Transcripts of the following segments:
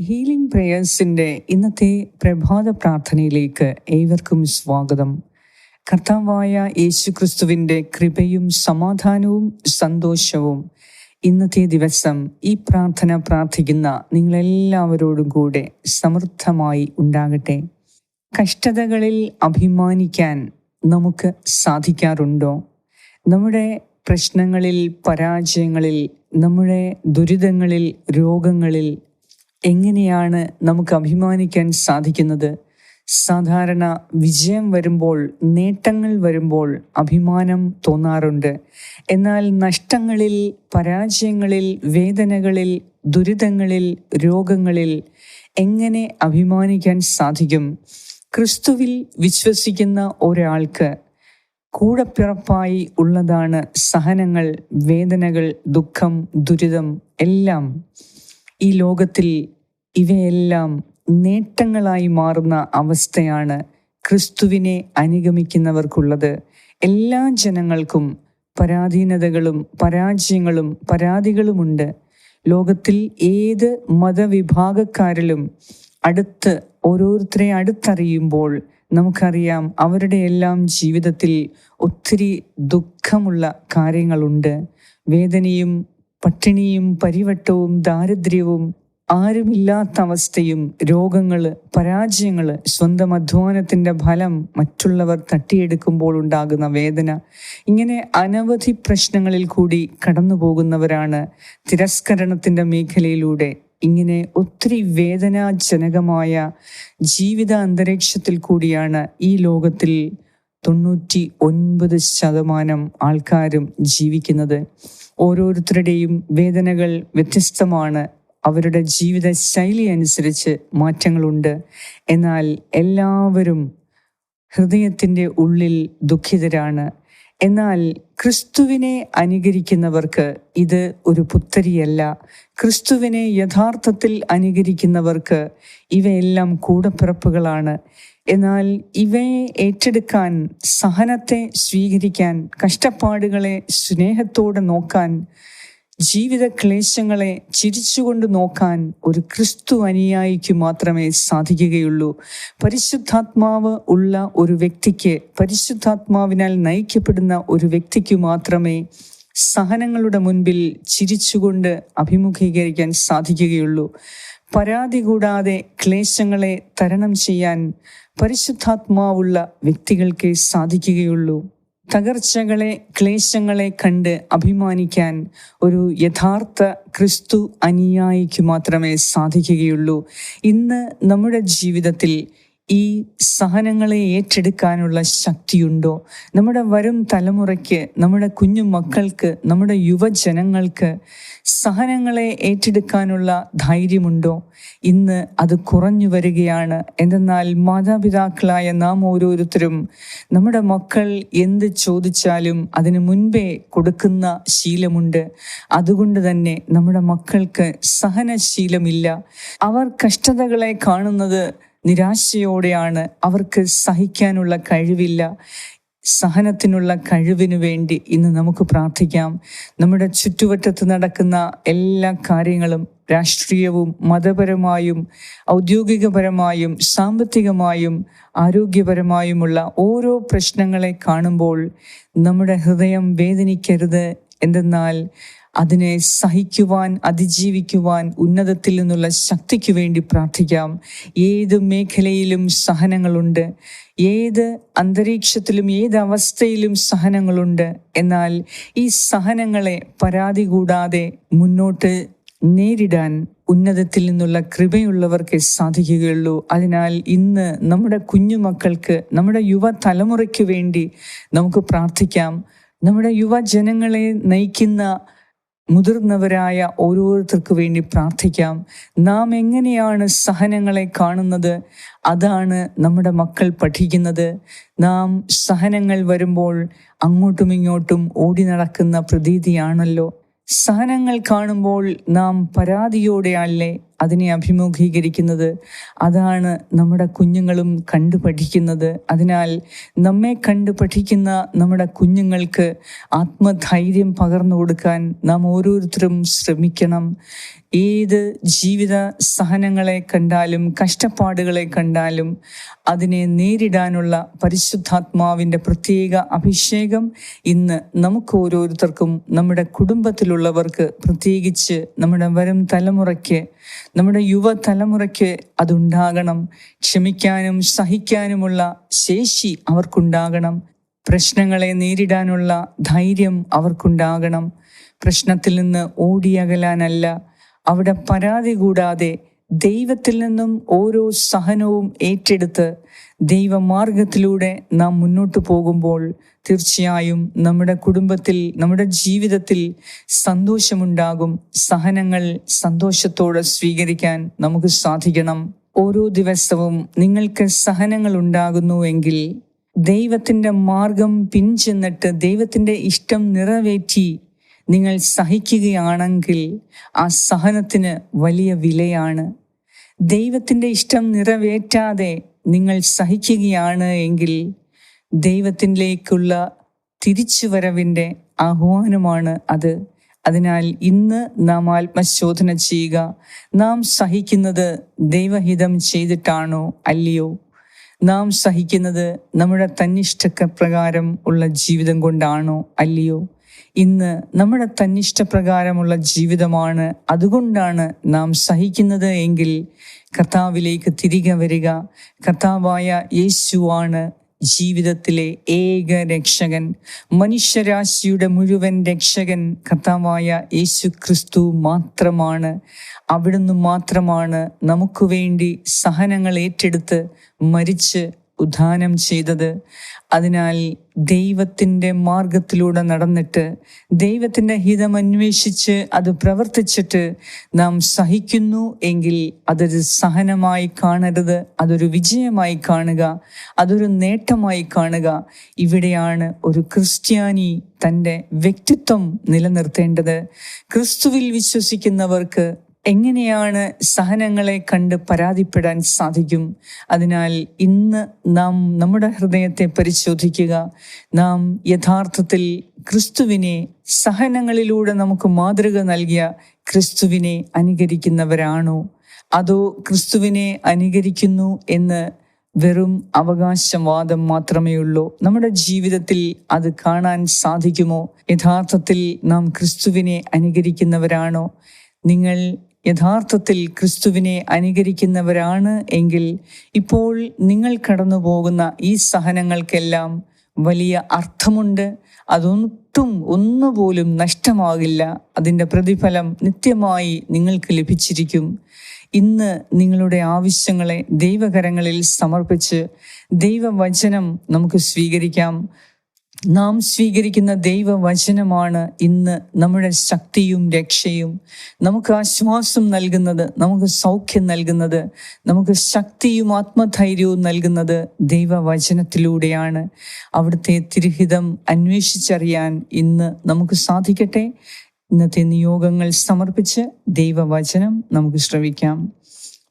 Healing പ്രേയേഴ്സിന്റെ ഇന്നത്തെ പ്രഭാത പ്രാർത്ഥനയിലേക്ക് ഏവർക്കും സ്വാഗതം. കർത്താവായ യേശുക്രിസ്തുവിന്റെ കൃപയും സമാധാനവും സന്തോഷവും ഇന്നത്തെ ദിവസം ഈ പ്രാർത്ഥന പ്രാർത്ഥിക്കുന്ന നിങ്ങളെല്ലാവരോടും കൂടെ സമൃദ്ധമായി ഉണ്ടാകട്ടെ. കഷ്ടതകളിൽ അഭിമാനിക്കാൻ നമുക്ക് സാധിക്കാറുണ്ടോ? നമ്മുടെ പ്രശ്നങ്ങളിൽ പരാജയങ്ങളിൽ നമ്മുടെ ദുരിതങ്ങളിൽ രോഗങ്ങളിൽ എങ്ങനെയാണ് നമുക്ക് അഭിമാനിക്കാൻ സാധിക്കുന്നത്? സാധാരണ വിജയം വരുമ്പോൾ നേട്ടങ്ങൾ വരുമ്പോൾ അഭിമാനം തോന്നാറുണ്ട്. എന്നാൽ നഷ്ടങ്ങളിൽ പരാജയങ്ങളിൽ വേദനകളിൽ ദുരിതങ്ങളിൽ രോഗങ്ങളിൽ എങ്ങനെ അഭിമാനിക്കാൻ സാധിക്കും? ക്രിസ്തുവിൽ വിശ്വസിക്കുന്ന ഒരാൾക്ക് കൂടപ്പിറപ്പായി ഉള്ളതാണ് സഹനങ്ങൾ വേദനകൾ ദുഃഖം ദുരിതം എല്ലാം. ഈ ലോകത്തിൽ ഇവയെല്ലാം നേട്ടങ്ങളായി മാറുന്ന അവസ്ഥയാണ് ക്രിസ്തുവിനെ അനുഗമിക്കുന്നവർക്കുള്ളത്. എല്ലാ ജനങ്ങൾക്കും പരാധീനതകളും പരാജയങ്ങളും പരാതികളുമുണ്ട്. ലോകത്തിൽ ഏത് മതവിഭാഗക്കാരിലും അടുത്ത് ഓരോരുത്തരെ അടുത്തറിയുമ്പോൾ നമുക്കറിയാം അവരുടെ എല്ലാം ജീവിതത്തിൽ ഒത്തിരി ദുഃഖമുള്ള കാര്യങ്ങളുണ്ട്. വേദനയും പട്ടിണിയും പരിവട്ടവും ദാരിദ്ര്യവും ആരുമില്ലാത്ത അവസ്ഥയും രോഗങ്ങൾ പരാജയങ്ങൾ സ്വന്തം അധ്വാനത്തിന്റെ ഫലം മറ്റുള്ളവർ തട്ടിയെടുക്കുമ്പോൾ ഉണ്ടാകുന്ന വേദന. ഇങ്ങനെ അനവധി പ്രശ്നങ്ങളിൽ കൂടി കടന്നു പോകുന്നവരാണ് തിരസ്കരണത്തിന്റെ മേഖലയിലൂടെ ഇങ്ങനെ ഒത്തിരി വേദനാജനകമായ ജീവിത അന്തരീക്ഷത്തിൽ കൂടിയാണ് ഈ ലോകത്തിൽ തൊണ്ണൂറ്റി ഒൻപത് ശതമാനം ആൾക്കാരും ജീവിക്കുന്നത്. ഓരോരുത്തരുടെയും വേദനകൾ വ്യത്യസ്തമാണ്. അവരുടെ ജീവിത ശൈലി അനുസരിച്ച് മാറ്റങ്ങളുണ്ട്. എന്നാൽ എല്ലാവരും ഹൃദയത്തിന്റെ ഉള്ളിൽ ദുഃഖിതരാണ്. എന്നാൽ ക്രിസ്തുവിനെ അനുകരിക്കുന്നവർക്ക് ഇത് ഒരു പുത്തരിയല്ല. ക്രിസ്തുവിനെ യഥാർത്ഥത്തിൽ അനുകരിക്കുന്നവർക്ക് ഇവയെല്ലാം കൂടപ്പിറപ്പുകളാണ്. എന്നാൽ ഇവയെ ഏറ്റെടുക്കാൻ സഹനത്തെ സ്വീകരിക്കാൻ കഷ്ടപ്പാടുകളെ സ്നേഹത്തോടെ നോക്കാൻ ജീവിത ക്ലേശങ്ങളെ ചിരിച്ചുകൊണ്ട് നോക്കാൻ ഒരു ക്രിസ്തു അനുയായിക്ക് മാത്രമേ സാധിക്കുകയുള്ളൂ. പരിശുദ്ധാത്മാവ് ഉള്ള ഒരു വ്യക്തിക്ക് പരിശുദ്ധാത്മാവിനാൽ നയിക്കപ്പെടുന്ന ഒരു വ്യക്തിക്ക് മാത്രമേ സഹനങ്ങളുടെ മുൻപിൽ ചിരിച്ചുകൊണ്ട് അഭിമുഖീകരിക്കാൻ സാധിക്കുകയുള്ളൂ. പരാതി കൂടാതെ ക്ലേശങ്ങളെ തരണം ചെയ്യാൻ പരിശുദ്ധാത്മാവുള്ള വ്യക്തികൾക്കേ സാധിക്കുകയുള്ളൂ. തകർച്ചകളെ ക്ലേശങ്ങളെ കണ്ട് അഭിമാനിക്കാൻ ഒരു യഥാർത്ഥ ക്രിസ്തു അനുയായിക്ക് മാത്രമേ സാധിക്കുകയുള്ളൂ. ഇന്ന് നമ്മുടെ ജീവിതത്തിൽ ഈ സഹനങ്ങളെ ഏറ്റെടുക്കാനുള്ള ശക്തിയുണ്ടോ? നമ്മുടെ വരും തലമുറയ്ക്ക് നമ്മുടെ കുഞ്ഞു മക്കൾക്ക് നമ്മുടെ യുവജനങ്ങൾക്ക് സഹനങ്ങളെ ഏറ്റെടുക്കാനുള്ള ധൈര്യമുണ്ടോ? ഇന്ന് അത് കുറഞ്ഞു വരികയാണ്. എന്തെന്നാൽ മാതാപിതാക്കളായ നാം ഓരോരുത്തരും നമ്മുടെ മക്കൾ എന്ത് ചോദിച്ചാലും അതിനു മുൻപേ കൊടുക്കുന്ന ശീലമുണ്ട്. അതുകൊണ്ട് തന്നെ നമ്മുടെ മക്കൾക്ക് സഹനശീലമില്ല. അവർ കഷ്ടതകളെ കാണുന്നത് നിരാശയോടെയാണ് അവർക്ക് സഹിക്കാനുള്ള കഴിവില്ല. സഹനത്തിനുള്ള കഴിവിനു വേണ്ടി ഇന്ന് നമുക്ക് പ്രാർത്ഥിക്കാം. നമ്മുടെ ചുറ്റുവറ്റത്ത് നടക്കുന്ന എല്ലാ കാര്യങ്ങളും രാഷ്ട്രീയവും മതപരമായും ഔദ്യോഗികപരമായും സാമ്പത്തികമായും ആരോഗ്യപരമായുമുള്ള ഓരോ പ്രശ്നങ്ങളെ കാണുമ്പോൾ നമ്മുടെ ഹൃദയം വേദനിക്കരുത്. എന്തെന്നാൽ അതിനെ സഹിക്കുവാൻ അതിജീവിക്കുവാൻ ഉന്നതത്തിൽ നിന്നുള്ള ശക്തിക്ക് വേണ്ടി പ്രാർത്ഥിക്കാം. ഏത് മേഖലയിലും സഹനങ്ങളുണ്ട്. ഏത് അന്തരീക്ഷത്തിലും ഏത് അവസ്ഥയിലും സഹനങ്ങളുണ്ട്. എന്നാൽ ഈ സഹനങ്ങളെ പരാതി കൂടാതെ മുന്നോട്ട് നേരിടാൻ ഉന്നതത്തിൽ നിന്നുള്ള കൃപയുള്ളവർക്കേ സാധിക്കുകയുള്ളൂ. അതിനാൽ ഇന്ന് നമ്മുടെ കുഞ്ഞുമക്കൾക്ക് നമ്മുടെ യുവതലമുറയ്ക്ക് വേണ്ടി നമുക്ക് പ്രാർത്ഥിക്കാം. നമ്മുടെ യുവജനങ്ങളെ നയിക്കുന്ന മുതിർന്നവരായ ഓരോരുത്തർക്ക് വേണ്ടി പ്രാർത്ഥിക്കാം. നാം എങ്ങനെയാണ് സഹനങ്ങളെ കാണുന്നത്? അതാണ് നമ്മുടെ മക്കൾ പഠിക്കുന്നത്. നാം സഹനങ്ങൾ വരുമ്പോൾ അങ്ങോട്ടും ഇങ്ങോട്ടും ഓടി നടക്കുന്ന പ്രതീതിയാണല്ലോ. സഹനങ്ങൾ കാണുമ്പോൾ നാം പരാതിയോടെ അല്ലേ? അതിനെ അഭിമുഖീകരിക്കുന്നത്. അതാണ് നമ്മുടെ കുഞ്ഞുങ്ങളും കണ്ടു പഠിക്കുന്നത്. അതിനാൽ നമ്മെ കണ്ടു പഠിക്കുന്ന നമ്മുടെ കുഞ്ഞുങ്ങൾക്ക് ആത്മധൈര്യം പകർന്നു കൊടുക്കാൻ നാം ഓരോരുത്തരും ശ്രമിക്കണം. ഏത് ജീവിത സഹനങ്ങളെ കണ്ടാലും കഷ്ടപ്പാടുകളെ കണ്ടാലും അതിനെ നേരിടാനുള്ള പരിശുദ്ധാത്മാവിന്റെ പ്രത്യേക അഭിഷേകം ഇന്ന് നമുക്ക് ഓരോരുത്തർക്കും നമ്മുടെ കുടുംബത്തിലുള്ളവർക്ക് പ്രത്യേകിച്ച് നമ്മുടെ വരും തലമുറയ്ക്ക് നമ്മുടെ യുവതലമുറയ്ക്ക് അതുണ്ടാകണം. ക്ഷമിക്കാനും സഹിക്കാനുമുള്ള ശേഷി അവർക്കുണ്ടാകണം. പ്രശ്നങ്ങളെ നേരിടാനുള്ള ധൈര്യം അവർക്കുണ്ടാകണം. പ്രശ്നത്തിൽ നിന്ന് ഓടിയകലാനല്ല. അവിടെ പരാതി കൂടാതെ ദൈവത്തിൽ നിന്നും ഓരോ സഹനവും ഏറ്റെടുത്ത് ദൈവമാർഗത്തിലൂടെ നാം മുന്നോട്ട് പോകുമ്പോൾ തീർച്ചയായും നമ്മുടെ കുടുംബത്തിൽ നമ്മുടെ ജീവിതത്തിൽ സന്തോഷമുണ്ടാകും. സഹനങ്ങൾ സന്തോഷത്തോടെ സ്വീകരിക്കാൻ നമുക്ക് സാധിക്കണം. ഓരോ ദിവസവും നിങ്ങൾക്ക് സഹനങ്ങൾ ഉണ്ടാകുന്നുവെങ്കിൽ ദൈവത്തിന്റെ മാർഗം പിൻചെന്നിട്ട് ദൈവത്തിന്റെ ഇഷ്ടം നിറവേറ്റി നിങ്ങൾ സഹിക്കുകയാണെങ്കിൽ ആ സഹനത്തിന് വലിയ വിലയാണ്. ദൈവത്തിന്റെ ഇഷ്ടം നിറവേറ്റാതെ നിങ്ങൾ സഹിക്കുകയാണ് എങ്കിൽ ദൈവത്തിലേക്കുള്ള തിരിച്ചുവരവിന്റെ ആഹ്വാനമാണ് അത്. അതിനാൽ ഇന്ന് നാം ആത്മശോധന ചെയ്യുക. നാം സഹിക്കുന്നത് ദൈവഹിതം ചെയ്തിട്ടാണോ അല്ലയോ? നാം സഹിക്കുന്നത് നമ്മുടെ തന്നിഷ്ടക്ക പ്രകാരം ഉള്ള ജീവിതം കൊണ്ടാണോ അല്ലയോ? ഇന്ന് നമ്മുടെ തന്നിഷ്ടപ്രകാരമുള്ള ജീവിതമാണ്. അതുകൊണ്ടാണ് നാം സഹിക്കുന്നത് എങ്കിൽ കർത്താവിലേക്ക് തിരികെ വരിക. കർത്താവായ യേശുവാണ് ജീവിതത്തിലെ ഏക രക്ഷകൻ. മനുഷ്യരാശിയുടെ മുഴുവൻ രക്ഷകൻ കർത്താവായ യേശു ക്രിസ്തു മാത്രമാണ്. അവിടുന്ന് മാത്രമാണ് നമുക്ക് വേണ്ടി സഹനങ്ങൾ ഏറ്റെടുത്ത് മരിച്ച് ഉദ്ധാനം ചെയ്തത്. അതിനാൽ ദൈവത്തിന്റെ മാർഗത്തിലൂടെ നടന്നിട്ട് ദൈവത്തിന്റെ ഹിതം അന്വേഷിച്ച് അത് പ്രവർത്തിച്ചിട്ട് നാം സഹിക്കുന്നു എങ്കിൽ അതൊരു സഹനമായി കാണരുത് അതൊരു വിജയമായി കാണുക അതൊരു നേട്ടമായി കാണുക. ഇവിടെയാണ് ഒരു ക്രിസ്ത്യാനി തന്റെ വ്യക്തിത്വം നിലനിർത്തേണ്ടത്. ക്രിസ്തുവിൽ വിശ്വസിക്കുന്നവർക്ക് എങ്ങനെയാണ് സഹനങ്ങളെ കണ്ട് പരാതിപ്പെടാൻ സാധിക്കും? അതിനാൽ ഇന്ന് നാം നമ്മുടെ ഹൃദയത്തെ പരിശോധിക്കുക. നാം യഥാർത്ഥത്തിൽ ക്രിസ്തുവിനെ സഹനങ്ങളിലൂടെ നമുക്ക് മാതൃക നൽകിയ ക്രിസ്തുവിനെ അനുകരിക്കുന്നവരാണോ? അതോ ക്രിസ്തുവിനെ അനുകരിക്കുന്നു എന്ന് വെറും അവകാശവാദം മാത്രമേ ഉള്ളൂ? നമ്മുടെ ജീവിതത്തിൽ അത് കാണാൻ സാധിക്കുമോ? യഥാർത്ഥത്തിൽ നാം ക്രിസ്തുവിനെ അനുകരിക്കുന്നവരാണോ? നിങ്ങൾ യഥാർത്ഥത്തിൽ ക്രിസ്തുവിനെ അനുകരിക്കുന്നവരാണ് എങ്കിൽ ഇപ്പോൾ നിങ്ങൾ കടന്നു പോകുന്ന ഈ സഹനങ്ങൾക്കെല്ലാം വലിയ അർത്ഥമുണ്ട്. അതൊട്ടും ഒന്നുപോലും നഷ്ടമാകില്ല. അതിന്റെ പ്രതിഫലം നിത്യമായി നിങ്ങൾക്ക് ലഭിച്ചിരിക്കും. ഇന്ന് നിങ്ങളുടെ ആവശ്യങ്ങളെ ദൈവകരങ്ങളിൽ സമർപ്പിച്ച് ദൈവവചനം നമുക്ക് സ്വീകരിക്കാം. നാം സ്വീകരിക്കുന്ന ദൈവവചനമാണ് ഇന്ന് നമ്മുടെ ശക്തിയും രക്ഷയും. നമുക്ക് ആശ്വാസം നൽകുന്നത് നമുക്ക് സൗഖ്യം നൽകുന്നത് നമുക്ക് ശക്തിയും ആത്മധൈര്യവും നൽകുന്നത് ദൈവവചനത്തിലൂടെയാണ്. അവിടുത്തെ തിരുഹിതം അന്വേഷിച്ചറിയാൻ ഇന്ന് നമുക്ക് സാധിക്കട്ടെ. ഇന്നത്തെ നിയോഗങ്ങൾ സമർപ്പിച്ച് ദൈവവചനം നമുക്ക് ശ്രവിക്കാം.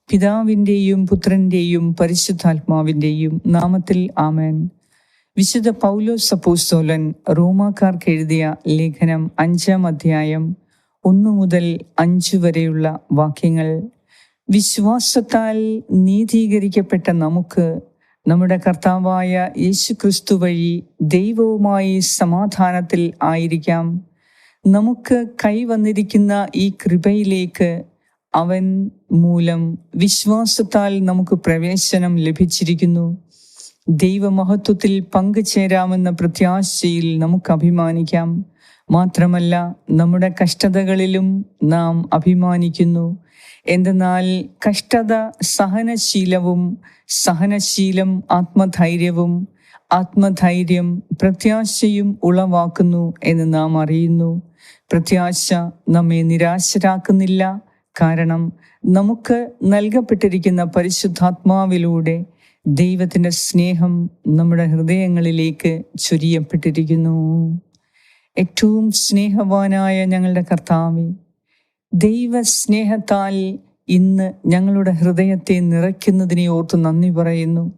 പിതാവിന്റെയും പുത്രന്റെയും പരിശുദ്ധാത്മാവിന്റെയും നാമത്തിൽ ആമേൻ. വിശുദ്ധ പൗലോസ് സപ്പോസ്തോലൻ റോമാക്കാർക്ക് എഴുതിയ ലേഖനം അഞ്ചാം അധ്യായം ഒന്നു മുതൽ അഞ്ചു വരെയുള്ള വാക്യങ്ങൾ. വിശ്വാസത്താൽ നീതീകരിക്കപ്പെട്ട നമുക്ക് നമ്മുടെ കർത്താവായ യേശു ക്രിസ്തു വഴി ദൈവവുമായി സമാധാനത്തിൽ ആയിരിക്കാം. നമുക്ക് കൈവന്നിരിക്കുന്ന ഈ കൃപയിലേക്ക് അവൻ മൂലം വിശ്വാസത്താൽ നമുക്ക് പ്രവേശനം ലഭിച്ചിരിക്കുന്നു. ദൈവമഹത്വത്തിൽ പങ്കുചേരാമെന്ന പ്രത്യാശയിൽ നമുക്ക് അഭിമാനിക്കാം. മാത്രമല്ല നമ്മുടെ കഷ്ടതകളിലും നാം അഭിമാനിക്കുന്നു. എന്തെന്നാൽ കഷ്ടത സഹനശീലവും സഹനശീലം ആത്മധൈര്യവും ആത്മധൈര്യം പ്രത്യാശയും ഉളവാക്കുന്നു എന്ന് നാം അറിയുന്നു. പ്രത്യാശ നമ്മെ നിരാശരാക്കുന്നില്ല. കാരണം നമുക്ക് നൽകപ്പെട്ടിരിക്കുന്ന പരിശുദ്ധാത്മാവിലൂടെ ദൈവത്തിന്റെ സ്നേഹം നമ്മുടെ ഹൃദയങ്ങളിലേക്ക് ചൊരിയപ്പെട്ടിരിക്കുന്നു. ഏറ്റവും സ്നേഹവാനായ ഞങ്ങളുടെ കർത്താവെ ദൈവസ്നേഹത്താൽ ഇന്ന് ഞങ്ങളുടെ ഹൃദയത്തെ നിറയ്ക്കുന്നതിനെ ഓർത്ത് നന്ദി പറയുന്നു.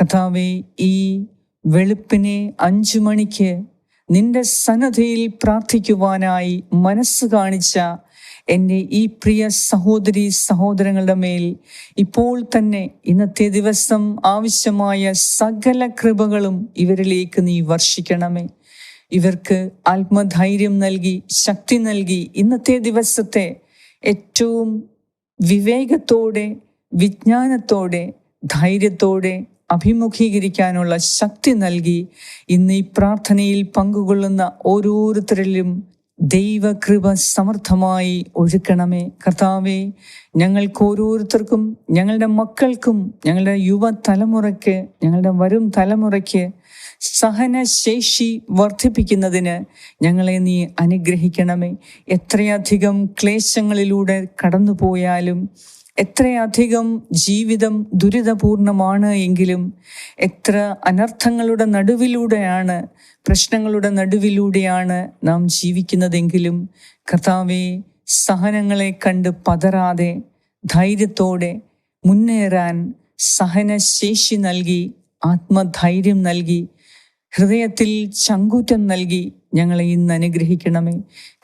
കർത്താവെ ഈ വെളുപ്പിനെ അഞ്ചു മണിക്ക് നിന്റെ സന്നദ്ധയിൽ പ്രാർത്ഥിക്കുവാനായി മനസ്സ് കാണിച്ച എന്റെ ഈ പ്രിയ സഹോദരി സഹോദരങ്ങളുടെ മേൽ ഇപ്പോൾ തന്നെ ഇന്നത്തെ ദിവസം ആവശ്യമായ സകല കൃപകളും ഇവരിലേക്ക് നീ വർഷിക്കണമേ. ഇവർക്ക് ആത്മധൈര്യം നൽകി ശക്തി നൽകി ഇന്നത്തെ ദിവസത്തെ ഏറ്റവും വിവേകത്തോടെ വിജ്ഞാനത്തോടെ ധൈര്യത്തോടെ അഭിമുഖീകരിക്കാനുള്ള ശക്തി നൽകി ഇന്ന് ഈ പ്രാർത്ഥനയിൽ പങ്കുകൊള്ളുന്ന ഓരോരുത്തരിലും ദൈവകൃപ സമർത്ഥമായി ഒഴുക്കണമേ. കർത്താവെ ഞങ്ങൾക്ക് ഓരോരുത്തർക്കും ഞങ്ങളുടെ മക്കൾക്കും ഞങ്ങളുടെ യുവതലമുറയ്ക്ക് ഞങ്ങളുടെ വരും തലമുറയ്ക്ക് സഹനശേഷി വർദ്ധിപ്പിക്കുന്നതിന് ഞങ്ങളെ നീ അനുഗ്രഹിക്കണമേ. എത്രയധികം ക്ലേശങ്ങളിലൂടെ കടന്നുപോയാലും എത്രയധികം ജീവിതം ദുരിതപൂർണമാണ് എങ്കിലും എത്ര അനർത്ഥങ്ങളുടെ നടുവിലൂടെയാണ് പ്രശ്നങ്ങളുടെ നടുവിലൂടെയാണ് നാം ജീവിക്കുന്നതെങ്കിലും കർത്താവെ സഹനങ്ങളെ കണ്ട് പതറാതെ ധൈര്യത്തോടെ മുന്നേറാൻ സഹനശേഷി നൽകി ആത്മധൈര്യം നൽകി ഹൃദയത്തിൽ ചങ്കൂറ്റം നൽകി ഞങ്ങളെ ഇന്ന് അനുഗ്രഹിക്കണമേ.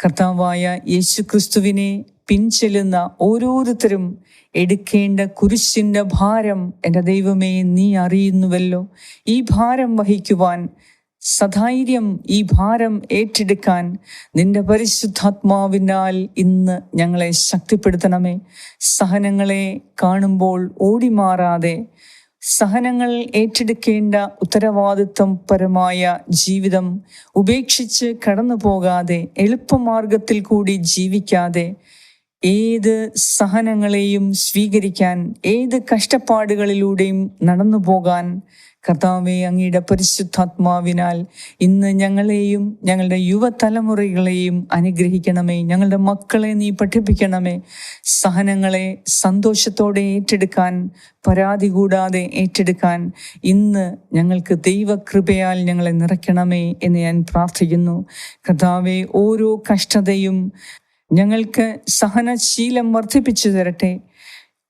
കർത്താവായ യേശുക്രിസ്തുവിനെ പിൻചെല്ലുന്ന ഓരോരുത്തരും എടുക്കേണ്ട കുരിശിന്റെ ഭാരം എന്റെ ദൈവമേ നീ അറിയുന്നുവല്ലോ. ഈ ഭാരം വഹിക്കുവാൻ സധൈര്യം ഈ ഭാരം ഏറ്റെടുക്കാൻ നിന്റെ പരിശുദ്ധാത്മാവിനാൽ ഇന്ന് ഞങ്ങളെ ശക്തിപ്പെടുത്തണമേ. സഹനങ്ങളെ കാണുമ്പോൾ ഓടിമാറാതെ സഹനങ്ങൾ ഏറ്റെടുക്കേണ്ട ഉത്തരവാദിത്വം പരമായ ജീവിതം ഉപേക്ഷിച്ച് കടന്നു പോകാതെ എളുപ്പമാർഗത്തിൽ കൂടി ജീവിക്കാതെ ഏത് സഹനങ്ങളെയും സ്വീകരിക്കാൻ ഏത് കഷ്ടപ്പാടുകളിലൂടെയും നടന്നു പോകാൻ കർത്താവെ അങ്ങയുടെ പരിശുദ്ധാത്മാവിനാൽ ഇന്ന് ഞങ്ങളെയും ഞങ്ങളുടെ യുവതലമുറകളെയും അനുഗ്രഹിക്കണമേ. ഞങ്ങളുടെ മക്കളെ നീ പഠിപ്പിക്കണമേ. സഹനങ്ങളെ സന്തോഷത്തോടെ ഏറ്റെടുക്കാൻ പരാതി കൂടാതെ ഏറ്റെടുക്കാൻ ഇന്ന് ഞങ്ങൾക്ക് ദൈവകൃപയാൽ ഞങ്ങളെ നിറയ്ക്കണമേ എന്ന് ഞാൻ പ്രാർത്ഥിക്കുന്നു. കർത്താവെ ഓരോ കഷ്ടതയും ഞങ്ങൾക്ക് സഹനശീലം വർദ്ധിപ്പിച്ചു തരട്ടെ.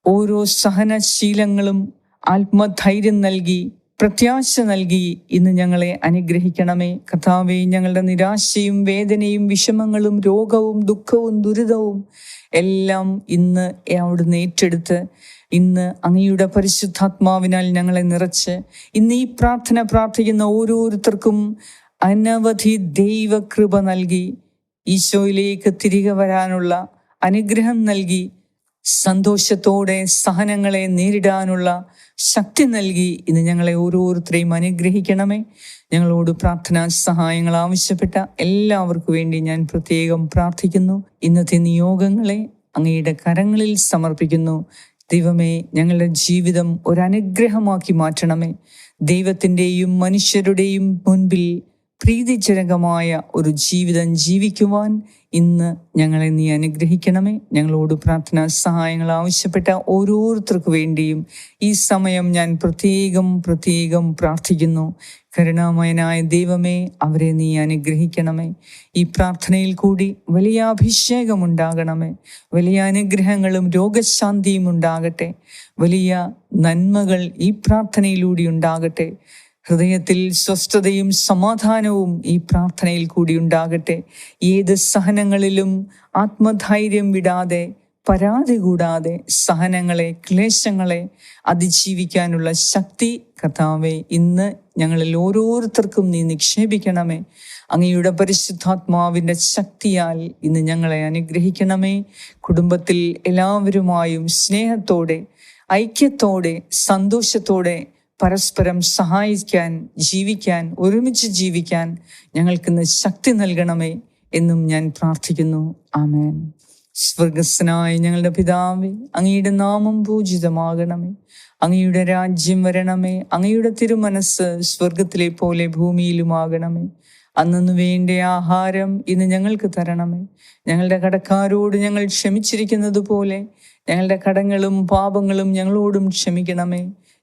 ഓരോ സഹനശീലങ്ങളും ആത്മധൈര്യം നൽകി പ്രത്യാശ നൽകി ഇന്ന് ഞങ്ങളെ അനുഗ്രഹിക്കണമേ. കഥാവെ ഞങ്ങളുടെ നിരാശയും വേദനയും വിഷമങ്ങളും രോഗവും ദുഃഖവും ദുരിതവും എല്ലാം ഇന്ന് അവിടുന്ന് ഏറ്റെടുത്ത് ഇന്ന് അങ്ങയുടെ പരിശുദ്ധാത്മാവിനാൽ ഞങ്ങളെ നിറച്ച് ഇന്ന് ഈ പ്രാർത്ഥന പ്രാർത്ഥിക്കുന്ന ഓരോരുത്തർക്കും അനവധി ദൈവകൃപ നൽകി. ഈശോയിലേക്ക് തിരികെ വരാനുള്ള അനുഗ്രഹം നൽകി സന്തോഷത്തോടെ സഹനങ്ങളെ നേരിടാനുള്ള ശക്തി നൽകി ഇന്ന് ഞങ്ങളെ ഓരോരുത്തരെയും അനുഗ്രഹിക്കണമേ. ഞങ്ങളോട് പ്രാർത്ഥനാ സഹായങ്ങൾ ആവശ്യപ്പെട്ട എല്ലാവർക്കും വേണ്ടി ഞാൻ പ്രത്യേകം പ്രാർത്ഥിക്കുന്നു. ഇന്നത്തെ നിയോഗങ്ങളെ അങ്ങയുടെ കരങ്ങളിൽ സമർപ്പിക്കുന്നു. ദൈവമേ ഞങ്ങളുടെ ജീവിതം ഒരനുഗ്രഹമാക്കി മാറ്റണമേ. ദൈവത്തിന്റെയും മനുഷ്യരുടെയും മുൻപിൽ പ്രീതിജനകമായ ഒരു ജീവിതം ജീവിക്കുവാൻ ഇന്ന് ഞങ്ങളെ നീ അനുഗ്രഹിക്കണമേ. ഞങ്ങളോട് പ്രാർത്ഥനാ സഹായങ്ങൾ ആവശ്യപ്പെട്ട ഓരോരുത്തർക്കു വേണ്ടിയും ഈ സമയം ഞാൻ പ്രത്യേകം പ്രത്യേകം പ്രാർത്ഥിക്കുന്നു. കരുണാമയനായ ദൈവമേ അവരെ നീ അനുഗ്രഹിക്കണമേ. ഈ പ്രാർത്ഥനയിൽ കൂടി വലിയ അഭിഷേകം ഉണ്ടാകണമേ. വലിയ അനുഗ്രഹങ്ങളും രോഗശാന്തിയും ഉണ്ടാകട്ടെ. വലിയ നന്മകൾ ഈ പ്രാർത്ഥനയിലൂടെ ഉണ്ടാകട്ടെ. ഹൃദയത്തിൽ സ്വസ്ഥതയും സമാധാനവും ഈ പ്രാർത്ഥനയിൽ കൂടി ഉണ്ടാകട്ടെ. ഏത് സഹനങ്ങളിലും ആത്മധൈര്യം വിടാതെ പരാതി കൂടാതെ സഹനങ്ങളെ ക്ലേശങ്ങളെ അതിജീവിക്കാനുള്ള ശക്തി കർത്താവെ ഇന്ന് ഞങ്ങളിൽ ഓരോരുത്തർക്കും നീ നിക്ഷേപിക്കണമേ. അങ്ങയുടെ പരിശുദ്ധാത്മാവിന്റെ ശക്തിയാൽ ഇന്ന് ഞങ്ങളെ അനുഗ്രഹിക്കണമേ. കുടുംബത്തിൽ എല്ലാവരുമായും സ്നേഹത്തോടെ ഐക്യത്തോടെ സന്തോഷത്തോടെ പരസ്പരം സഹായിക്കാൻ ജീവിക്കാൻ ഒരുമിച്ച് ജീവിക്കാൻ ഞങ്ങൾക്കിന്ന് ശക്തി നൽകണമേ എന്നും ഞാൻ പ്രാർത്ഥിക്കുന്നു. ആമേൻ. സ്വർഗസ്സനായ ഞങ്ങളുടെ പിതാവേ അങ്ങയുടെ നാമം പൂജിതമാകണമേ. അങ്ങയുടെ രാജ്യം വരണമേ. അങ്ങയുടെ തിരുമനസ് സ്വർഗത്തിലെ പോലെ ഭൂമിയിലുമാകണമേ. അന്നു വേണ്ട ആഹാരം ഇന്ന് ഞങ്ങൾക്ക് തരണമേ. ഞങ്ങളുടെ കടക്കാരോട് ഞങ്ങൾ ക്ഷമിച്ചിരിക്കുന്നത് പോലെ ഞങ്ങളുടെ കടങ്ങളും പാപങ്ങളും ഞങ്ങളോടും ക്ഷമിക്കണമേ.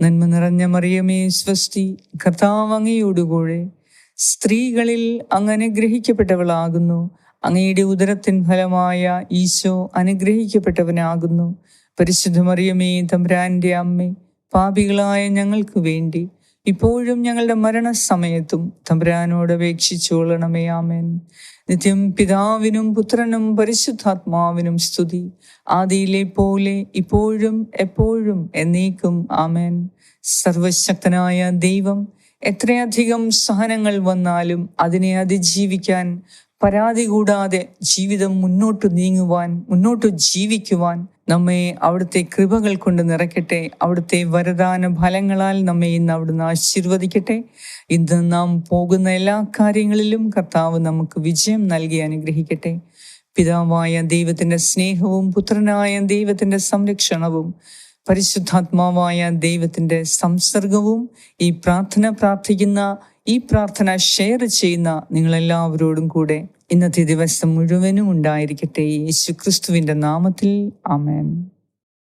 നന്മ നിറഞ്ഞ മറിയമേ സ്വസ്തി കർത്താവ് അങ്ങയോടുകൂടെ സ്ത്രീകളിൽ അങ്ങനെ അനുഗ്രഹിക്കപ്പെട്ടവളാകുന്നു അങ്ങയുടെ ഉദരത്തിൻ ഫലമായ ഈശോ അനുഗ്രഹിക്കപ്പെട്ടവനാകുന്നു. പരിശുദ്ധ മറിയമേ തമ്പ്രാന്റെ അമ്മേ പാപികളായ ഞങ്ങൾക്ക് വേണ്ടി ഇപ്പോഴും ഞങ്ങളുടെ മരണസമയത്തും തമ്പുരാനോട് അപേക്ഷിച്ചോളണമേ ആമേൻ. നിത്യം പിതാവിനും പുത്രനും പരിശുദ്ധാത്മാവിനും സ്തുതി. ആദിയിലെ പോലെ ഇപ്പോഴും എപ്പോഴും എന്നേക്കും ആമേൻ. സർവശക്തനായ ദൈവം എത്രയധികം സഹനങ്ങൾ വന്നാലും അതിനെ അതിജീവിക്കാൻ പരാതി കൂടാതെ ജീവിതം മുന്നോട്ട് നീങ്ങുവാൻ മുന്നോട്ട് ജീവിക്കുവാൻ നമ്മെ അവിടുത്തെ കൃപകൾ കൊണ്ട് നിറയ്ക്കട്ടെ. അവിടുത്തെ വരദാന ഫലങ്ങളാൽ നമ്മെ ഇന്ന് അവിടുന്ന് ആശീർവദിക്കട്ടെ. ഇന്ന് നാം പോകുന്ന എല്ലാ കാര്യങ്ങളിലും കർത്താവ് നമുക്ക് വിജയം നൽകി അനുഗ്രഹിക്കട്ടെ. പിതാവായ ദൈവത്തിന്റെ സ്നേഹവും പുത്രനായ ദൈവത്തിന്റെ സംരക്ഷണവും പരിശുദ്ധാത്മാവായ ദൈവത്തിന്റെ സംസർഗവും ഈ പ്രാർത്ഥന പ്രാർത്ഥിക്കുന്ന ഈ പ്രാർത്ഥന ഷെയർ ചെയ്യുന്ന നിങ്ങളെല്ലാവരോടും കൂടെ ഇന്നത്തെ ദിവസം മുഴുവനും ഉണ്ടായിരിക്കട്ടെ. യേശു ക്രിസ്തുവിന്റെ നാമത്തിൽ. ആമേൻ.